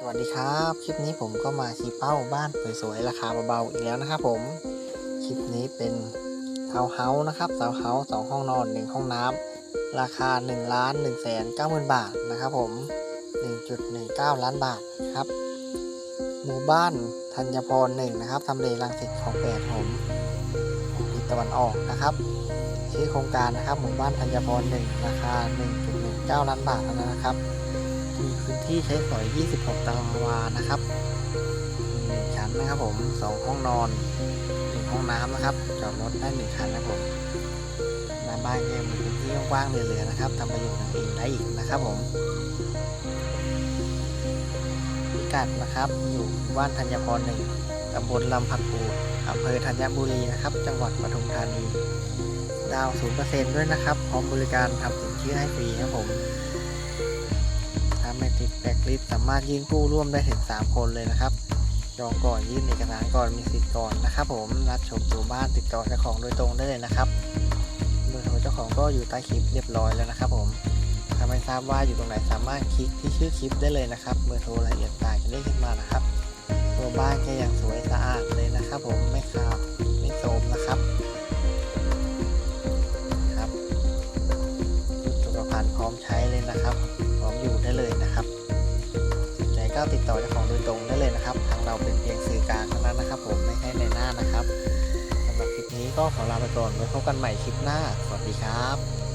สวัสดีครับ คลิปนี้ผมก็มาชี้เป้าบ้านสวยๆราคาเบาๆอีกแล้วนะครับผม คลิปนี้เป็นทาวน์เฮาส์นะครับทาวน์เฮาส์สองห้องนอนหนึ่งห้องน้ำราคา1ล้าน1แสน9หมื่นบาทนะครับผม 1.19 ล้านบาทครับ หมู่บ้านธัญพรหนึ่งนะครับทำเลรังสิตของแปดผมทิศตะวันออกนะครับชื่อโครงการนะครับหมู่บ้านธัญพรหนึ่งราคา 1.19 ล้านบาทเท่านั้นนะครับ มีพื้นที่ใช้สอย 26 ตารางวานะครับหนึ่งชั้นนะครับผม2ห้องนอน1ห้องน้ำนะครับ จอดรถได้1คันนะครับผมหน้าบ้านก็ยังมีพื้นที่กว้างๆเหลือๆนะครับทำประโยชน์อย่างอื่นได้อีกนะครับผมพิกัดนะครับ อยู่บ้านธัญพรหนึ่งตำบลลำผักปูอำเภอธัญบุรีนะครับ จังหวัดปทุมธานี ดาว 0%ด้วยนะครับ พร้อมบริการทำสินเชื่อให้ฟรีครับผม ถ้าไม่ติดแบล็คลิสสามารถยื่นกู้ร่วมได้ถึง 3 คนเลยนะครับจองก่อนยื่นเอกสารก่อนมีสิทธิ์ก่อนนะครับ ผมรับชมตัวบ้านติดต่อเจ้าของโดยตรงได้เลยนะครับเบอร์โทรเจ้าของก็อยู่ใต้คลิปเรียบร้อยแล้วนะครับ ผมถ้าไม่ทราบว่าอยู่ตรงไหนสามารถคลิกที่ชื่อคลิปได้เลยนะครับเบอร์โทรรายละเอียดต่างจะได้ขึ้นมานะครับ ตัวบ้านก็ยังสวยสะอาดเลยนะครับ ผมไม่ขาวไม่โทมนะครับครับชุดสุขภัณฑ์พร้อมใช้เลยนะครับ ก็ติดต่อเจ้าของโดยตรงได้เลยนะครับ ทางเราเป็นเพียงสื่อกลางเท่านั้นนะครับ ผมไม่ใช่ในหน้านะครับสำหรับคลิปนี้ก็ขอลาไปก่อนไว้พบกันใหม่คลิปหน้า สวัสดีครับ